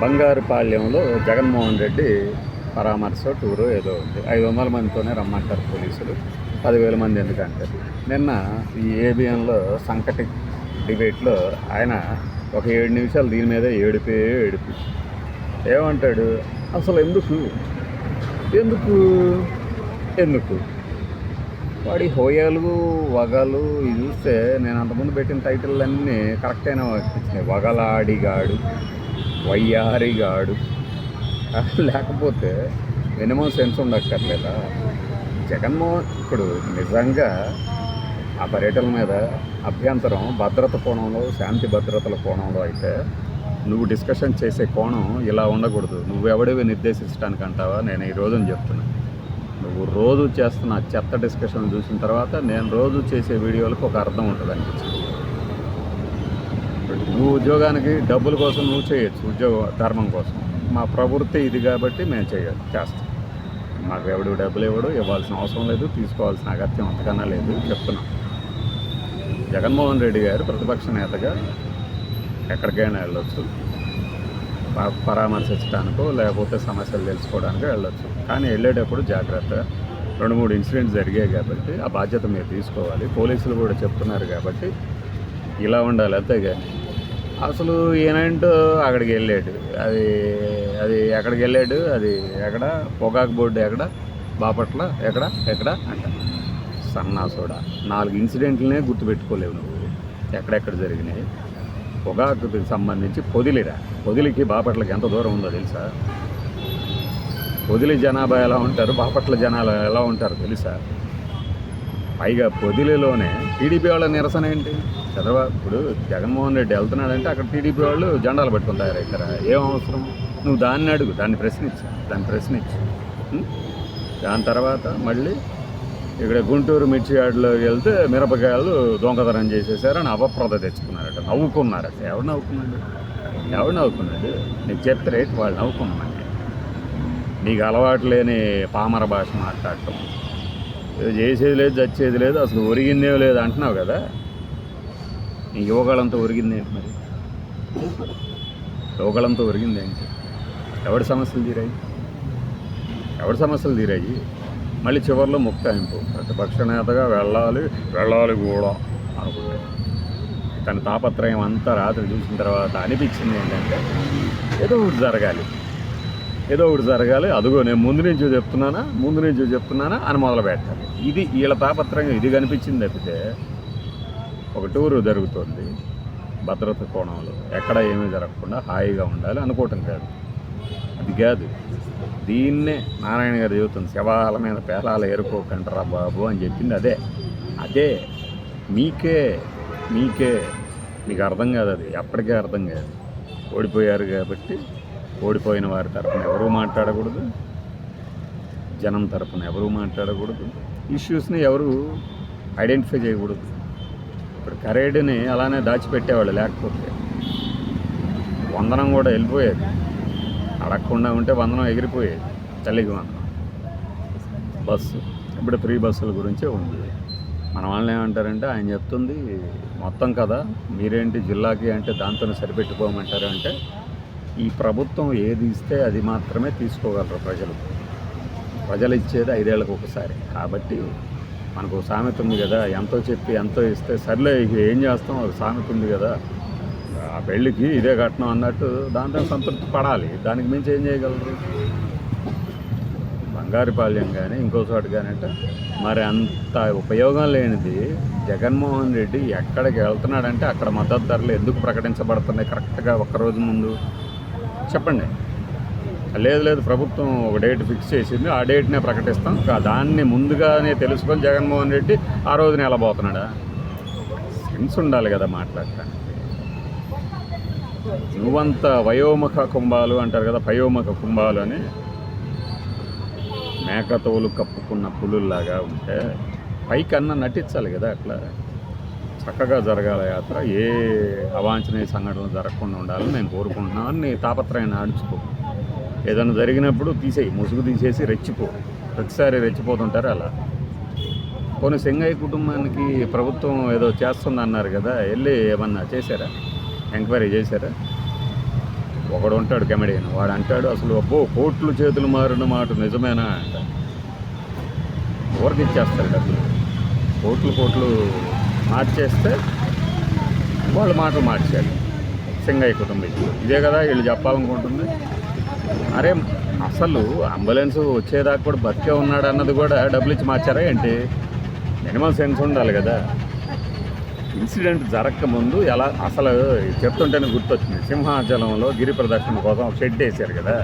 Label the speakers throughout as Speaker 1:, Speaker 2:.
Speaker 1: బంగారుపాళ్యంలో జగన్మోహన్ రెడ్డి పరామర్శ టూరు ఏదో ఉంది. ఐదు వందల మందితోనే రమ్మంటారు పోలీసులు. పదివేల మంది ఎందుకంటే. నిన్న ఈ ఏబిఎన్లో సంకటి డిబేట్లో ఆయన ఒక ఏడు నిమిషాలు దీని మీద ఏడిపే ఏడిపి. ఏమంటాడు? అసలు ఎందుకు? ఎందుకు? ఎందుకు? వాడి హోయాలు వగలు ఇది చూస్తే నేను అంతకుముందు పెట్టిన టైటిల్ అన్నీ కరెక్ట్ అయిన వచ్చినాయి. వగలాడిగాడు. వయ్యారిగాడు. లేకపోతే మినిమం సెన్స్ ఉండక్కర్లేదా? జగన్మోహన్ ఇప్పుడు నిజంగా ఆ పర్యటన మీద అభ్యంతరం భద్రత కోణంలో శాంతి భద్రతల కోణంలో అయితే నువ్వు డిస్కషన్ చేసే కోణం ఇలా ఉండకూడదు. నువ్వెవడివి నిర్దేశించడానికి అంటావా? నేను ఈ రోజున చెప్తున్నా. నువ్వు రోజు చేస్తున్న చెత్త డిస్కషన్ చూసిన తర్వాత నేను రోజు చేసే వీడియోలకు ఒక అర్థం ఉంటుంది అనిపించింది నువ్వు ఉద్యోగానికి డబ్బుల కోసం నువ్వు చేయొచ్చు ఉద్యోగ ధర్మం కోసం. మా ప్రవృత్తి ఇది కాబట్టి మేము చేయాలి చేస్తాం. మాకు ఎవడు డబ్బులు ఇవ్వడు ఇవ్వాల్సిన అవసరం లేదు తీసుకోవాల్సిన అగత్యం అంతకన్నా లేదు చెప్తున్నాం. జగన్మోహన్ రెడ్డి గారు ప్రతిపక్ష నేతగా ఎక్కడికైనా వెళ్ళొచ్చు. ప- పరామర్శించడానికో లేకపోతే సమస్యలు తెలుసుకోవడానికో వెళ్ళొచ్చు. కానీ వెళ్ళేటప్పుడు జాగ్రత్త రెండు మూడు ఇన్సిడెంట్స్ జరిగాయి కాబట్టి ఆ బాధ్యత మీరు తీసుకోవాలి. పోలీసులు కూడా చెప్తున్నారు కాబట్టి ఇలా ఉండాలి అంతేగాని. అసలు ఈయనంటూ అక్కడికి వెళ్ళాడు. అది అది ఎక్కడికి వెళ్ళాడు? అది ఎక్కడ? పొగాకు బోర్డు ఎక్కడ? బాపట్ల ఎక్కడ? ఎక్కడ? అంట. సన్నాసోడా. నాలుగు ఇన్సిడెంట్లనే గుర్తుపెట్టుకోలేవు నువ్వు. ఎక్కడెక్కడ జరిగినాయి? పొగాకుకి సంబంధించి పొదిలిరా. పొదిలికి బాపట్లకి ఎంత దూరం ఉందో తెలుసా? పొదిలి జనాభా ఎలా ఉంటారు? బాపట్ల జనాలు ఎలా ఉంటారు తెలుసా? పైగా పొదిలిలోనే టీడీపీ వాళ్ళ నిరసన ఏంటి? చంద్రబాబు ఇప్పుడు జగన్మోహన్ రెడ్డి వెళ్తున్నాడంటే అక్కడ టీడీపీ వాళ్ళు జెండాలు పట్టుకుని తయారవుతారా ఏం అవసరం? నువ్వు దాన్ని అడుగు దాన్ని ప్రశ్నించు దాన్ని ప్రశ్నించు. దాని తర్వాత మళ్ళీ ఇక్కడ గుంటూరు మిర్చి యార్డులోకి వెళ్తే మిరపకాయలు దొంగతనం చేసేసారని అవప్రద తెచ్చుకున్నారట. నవ్వుకున్నారట. ఎవరు నవ్వుకున్నాడు? ఎవరు నవ్వుకున్నాడు? నీకు చెప్తే రేట్ వాళ్ళు నవ్వుకున్నాను నీకు అలవాటు లేని పామర భాష మాట్లాడటం. చేసేది లేదు చచ్చేది లేదు అసలు ఒరిగిందే లేదు అంటున్నావు కదా. నీ యువగాళ్ళంతా ఒరిగింది ఏంటి మరి? యువగాళ్ళంతా ఒరిగింది ఏంటి? ఎవడి సమస్యలు తీరాయి? ఎవడి సమస్యలు తీరాయి? మళ్ళీ చివరిలో ముక్తాయింపు. ప్రతిపక్ష నేతగా వెళ్ళాలి వెళ్ళాలి కూడా అనుకుంటే తన తాపత్రయం అంతా రాత్రి చూసిన తర్వాత అనిపించింది ఏంటంటే ఏదో ఒకటి జరగాలి. ఏదో ఒకటి జరగాలి. అదిగో నేను ముందు నుంచి చెప్తున్నానా ముందు నుంచి చెప్తున్నానా అని మొదలు పెట్టాలి ఇది వీళ్ళ తాపత్రంగా ఇది కనిపించింది తప్పితే ఒక టూరు జరుగుతుంది భద్రత కోణంలో. ఎక్కడ ఏమీ జరగకుండా హాయిగా ఉండాలి అనుకోవటం కాదు. అది కాదు. దీన్నే నారాయణ గారు చెబుతుంది శవాల మీద పేలాలు ఏరుకోకంటరా బాబు అని చెప్పింది అదే. అదే మీకే మీకే మీకు అర్థం కాదు అది. ఎప్పటికీ అర్థం కాదు. ఓడిపోయారు కాబట్టి ఓడిపోయిన వారి తరపున ఎవరూ మాట్లాడకూడదు జనం తరపున ఎవరూ మాట్లాడకూడదు ఇష్యూస్ని ఎవరు ఐడెంటిఫై చేయకూడదు. ఇప్పుడు కరేడ్ని అలానే దాచిపెట్టేవాళ్ళు లేకపోతే వందనం కూడా వెళ్ళిపోయేది. అడగకుండా ఉంటే వందనం ఎగిరిపోయేది చలికి వందనం. బస్సు ఇప్పుడు ఫ్రీ బస్సుల గురించే ఉంది. మన వాళ్ళు ఏమంటారంటే ఆయన చెప్తుంది మొత్తం కదా మీరేంటి జిల్లాకి అంటే దాంతో సరిపెట్టుకోమంటారు అంటే ఈ ప్రభుత్వం ఏది ఇస్తే అది మాత్రమే తీసుకోగలరు ప్రజలు. ప్రజలు ఇచ్చేది ఐదేళ్ళకు ఒకసారి. కాబట్టి మనకు సామెత ఉంది కదా ఎంతో చెప్పి ఎంతో ఇస్తే సర్లే ఇక ఏం చేస్తాం? అది సామెత ఉంది కదా ఆ పెళ్ళికి ఇదే కట్నం అన్నట్టు దాంతో సంతృప్తి పడాలి. దానికి మించి ఏం చేయగలరు? బంగారుపాళ్యం కానీ ఇంకో చోట కానీ అంటే మరి అంత ఉపయోగం లేనిది జగన్మోహన్ రెడ్డి ఎక్కడికి వెళ్తున్నాడంటే అక్కడ మద్దతు ధరలు ఎందుకు ప్రకటించబడుతున్నాయి కరెక్ట్గా ఒక్కరోజు ముందు? చెప్పండి. లేదు లేదు ప్రభుత్వం ఒక డేట్ ఫిక్స్ చేసింది. ఆ డేట్నే ప్రకటిస్తాం. దాన్ని ముందుగానే తెలుసుకొని జగన్మోహన్ రెడ్డి ఆ రోజున వెళ్ళబోతున్నాడా సెన్స్ ఉండాలి కదా మాట్లాడటానికి. నువ్వంత వయోముఖ కుంభాలు అంటారు కదా పయోముఖ కుంభాలు అని. మేకతోలు కప్పుకున్న పులుల్లాగా ఉంటే పైకన్నా నటించాలి కదా అట్లా. చక్కగా జరగాల యాత్ర. ఏ అవాంఛనీయ సంఘటనలు జరగకుండా ఉండాలని నేను కోరుకుంటున్నాను నీ తాపత్రయాన్ని ఆడుచుకో. ఏదైనా జరిగినప్పుడు తీసేయి. ముసుగు తీసేసి రెచ్చిపో. ప్రతిసారి రెచ్చిపోతుంటారు అలా. కొన్ని సింగయ్య కుటుంబానికి ప్రభుత్వం ఏదో చేస్తుంది అన్నారు కదా వెళ్ళి ఏమన్నా చేశారా? ఎంక్వైరీ చేశారా? ఒకడు ఉంటాడు కెమెడియన్. వాడు అంటాడు అసలు అబ్బో కోట్లు చేతులు మారిన మాట నిజమేనా అంట. ఎవరికి ఇచ్చేస్తారు డబ్బులు. కోట్లు కోట్లు మార్చేస్తే వాళ్ళు మాటలు మార్చారు సింగయ్య కుటుంబీకులు. ఇదే కదా వీళ్ళు చెప్పాలనుకుంటుంది. అరే అసలు అంబులెన్స్ వచ్చేదాకా కూడా బతికే ఉన్నాడు అన్నది కూడా డబ్బులు ఇచ్చి మార్చారా ఏంటి? మినిమం సెన్స్ ఉండాలి కదా. ఇన్సిడెంట్ జరగక ముందు ఎలా అసలు చెప్తుంటేనే గుర్తొచ్చింది. సింహాచలంలో గిరి ప్రదక్షిణ కోసం ఒక షెడ్ వేశారు కదా.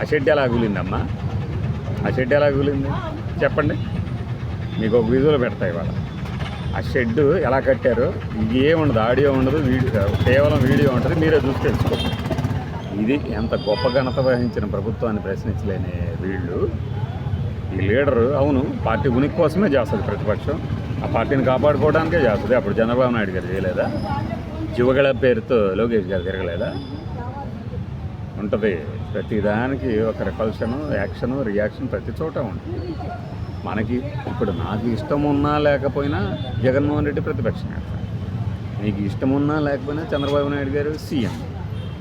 Speaker 1: ఆ షెడ్ ఎలా కూలిందమ్మా? ఆ షెడ్ ఎలా కూలింది? చెప్పండి. మీకు ఒక విజువల్ పెడతాయి వాళ్ళ ఆ షెడ్ ఎలా కట్టారు ఏముండదు ఆడియో ఉండదు వీడియో కేవలం వీడియో ఉంటుంది మీరే చూసి తెలుసుకోండి. ఇది ఎంత గొప్ప ఘనత వహించిన ప్రభుత్వాన్ని ప్రశ్నించలేని వీళ్ళు. ఈ లీడరు అవును పార్టీ ఉనికి కోసమే చేస్తుంది ప్రతిపక్షం. ఆ పార్టీని కాపాడుకోవడానికే చేస్తుంది. అప్పుడు చంద్రబాబు నాయుడు గారు చేయలేదా? జీవగళ పేరుతో లోకేష్ గారు తిరగలేదా? ఉంటుంది. ప్రతిదానికి ఒక రిపల్షను యాక్షను రియాక్షన్ ప్రతి చోట ఉంటుంది. మనకి ఇప్పుడు నాకు ఇష్టం ఉన్నా లేకపోయినా జగన్మోహన్ రెడ్డి ప్రతిపక్ష నేత. నీకు ఇష్టం ఉన్నా లేకపోయినా చంద్రబాబు నాయుడు గారు సీఎం.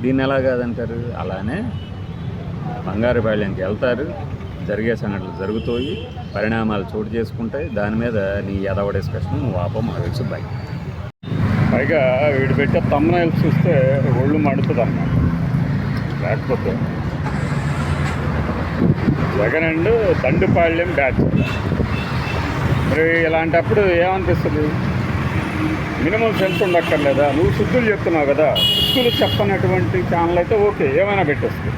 Speaker 1: దీన్ని ఎలా కాదంటారు? అలానే బంగారుపాళ్యంకి వెళ్తారు. జరిగే సంఘటనలు జరుగుతాయి పరిణామాలు చోటు చేసుకుంటాయి. దాని మీద నీ ఎదవ డిస్కషన్ నువ్వు ఆపం తెలుసు బై పైగా వీడు పెట్టే తమ్ముళ్ళు చూస్తే ఒళ్ళు మడుతుంది అన్నమాట లేకపోతే జగన్ అండ్ దండుపాళ్యం బ్యాచ్. మరి ఇలాంటప్పుడు ఏమనిపిస్తుంది? మినిమం సెన్స్ ఉండక్కర్లేదా? నువ్వు శుద్ధులు చెప్తున్నావు కదా. శుద్ధులు చెప్పనటువంటి ఛానల్ అయితే ఓకే ఏమైనా పెట్టేస్తుంది